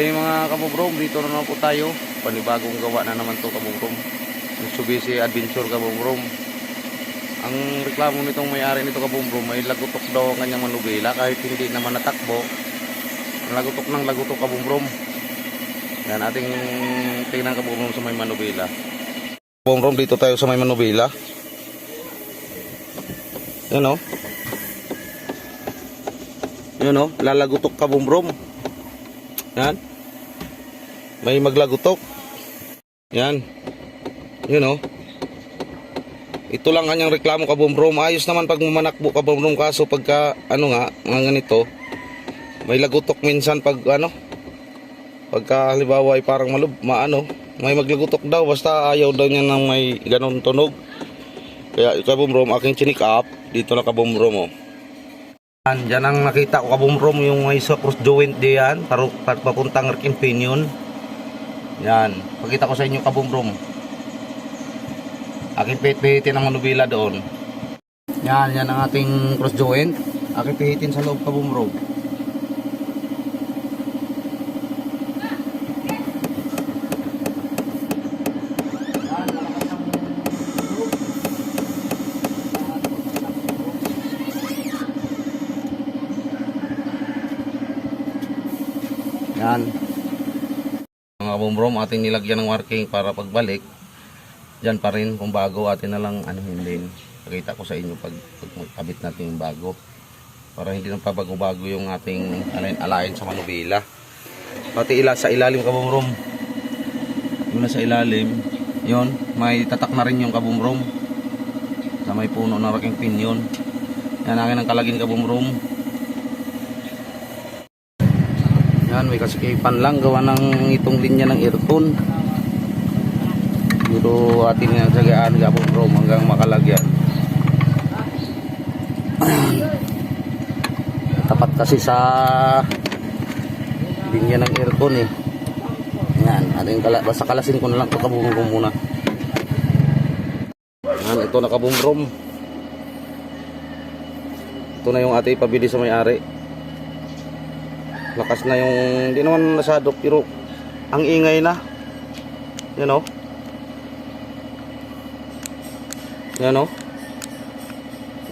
Day mga kabubrom, dito na naman po tayo. Panibagong gawa na naman to kabubrom. Mitsubishi Adventure kabubrom. Ang reklamo nitong may-ari nito kabubrom, may lagutok daw ang kanyang manubela kahit hindi naman natakbo. Lagutok ng lagutok kabubrom. Yan ating tingnan kabubrom sa may manubela. Kabubrom, dito tayo sa may manubela. Yan o. Yan o, lalagutok kabubrom. Yan. May maglagutok. Yan. Yun oh. Ito lang kanyang reklamo ka Brom. Ayos naman pag mamanakbo ka Brom kaso pagka ano nga, mga ganito, may lagutok minsan pag ano, pagka halimbawa ay parang malub, maano, may maglagutok daw basta ayaw daw niya ng may ganun tunog. Kaya ka Brom, aking chinik up, dito na ka Brom oh. Yan, dyan ang nakita ko kabumrom yung may sa cross joint diyan, papuntang Rick Pinion. Yan, pakita ko sa inyo kabumrom. Aking pihitin ang manubila doon. Yan, yan ang ating cross joint. Aking pihitin sa loob kabumrom. Mga bumrom, ating nilagyan ng marking para pagbalik. Diyan pa rin kung bago atin na lang ano din. Pakita ko sa inyo pag, pag magkabit natin yung bago. Para hindi nang pabago-bago yung ating alain-alain sa manubila. Pati ila sa ilalim kabumrom. Yung nasa ilalim, yon may tatak na rin yung kabumrom. Sa may puno ng raking pinyon. Yan ang kalagin kabumrom. Yan, may kasikipan lang gawa ng itong linya ng aircon. Pero atin nga sagaan gapon bro hanggang makalagyan. Tapat kasi sa linya ng aircon eh. Yan, ating kala basta kalasin ko na lang ito kabumrom muna. Yan, ito nakabumrom. Ito na yung ate pabili sa may-ari lakas na yung hindi naman nasado pero ang ingay na. Yan o yan o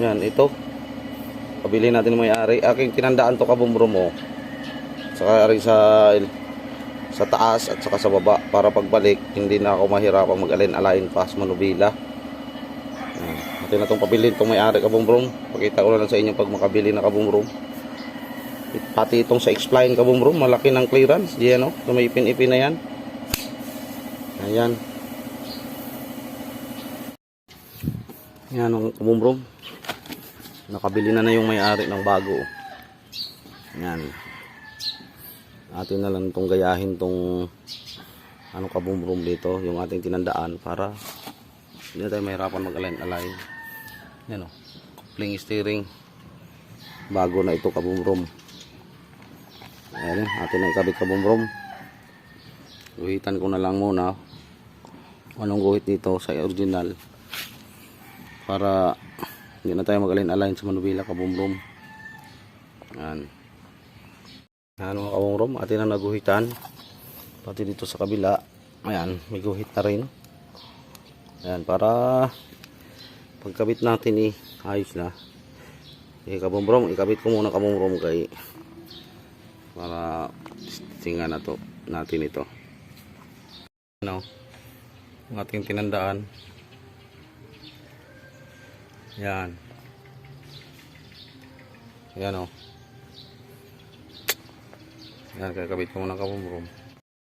yan ito. Pabili natin yung may-ari. Aking tinandaan to kabumro mo. Saka rin sa sa taas at saka sa baba. Para pagbalik hindi na ako mahirapang mag-alin-alain pa sa manubila. Yan. atin na itong pabili itong may-ari kabumbrong pakita ko lang sa inyo pag makabili na kabumbrong Pati itong sa X-Line kabum room, malaki ng clearance. Diyan o, so, may ipin-ipin na yan. Ayan. Yan ang kabum room. Nakabili na na yung may-ari ng bago. Yan. Atin na lang itong gayahin itong ano kabum room dito, yung ating tinandaan para hindi na tayo mahirapan mag-align-align. Yan o, coupling steering. Bago na ito kabum room. Ayan, atin na ikabit kabumrom. Guhitan ko na lang muna anong guhit dito sa original para hindi na tayo mag-align-align sa manubila kabumrom. Ayan. Ayan mga kabumrom, atin na naguhitan. Pati dito sa kabila. Ayan, may guhit na rin. Ayan, para pagkabit natin eh, ayos na. Eh, kabumrom, ikabit ko muna kabumrom kay para tinga na to natin ito. Ano? Ang ating tinandaan. Yan. Yan o yan kakabit ko muna kabumrom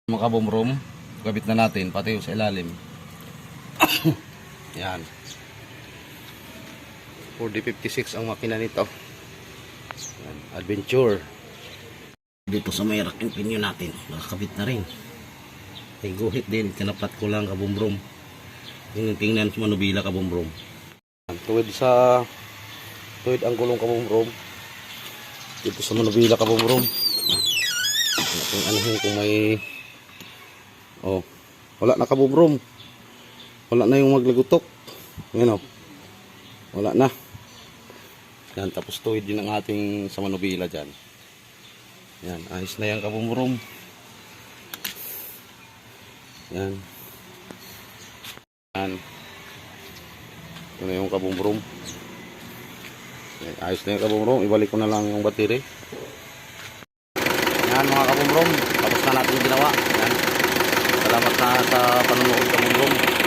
mga kabumrom kabit na natin pati sa ilalim. Yan. 4D56 ang makina nito. Yan. adventure dito sa may raking pinyo natin nakakabit na rin. May guhit din tinapat ko lang kabumbrom yung tingnan sa manubila kabumbrom tuwid sa tuwid ang gulong kabumbrom dito sa manubila kabumbrom natin anuhin kung may oh wala na kabumbrom wala na yung maglagutok. Yan oh. Wala na. Yan tapos tuwid din ang ating sa manubila dyan yan, ayos na yan kabumurom. Yan. Yan. Ito na yung kabumurom. Ayos na yung kabumurom. Ibalik ko na lang yung battery. Yan mga kabumurom. Tapos na natin yung ginawa. Yan. Salamat na sa panunod kabumurom.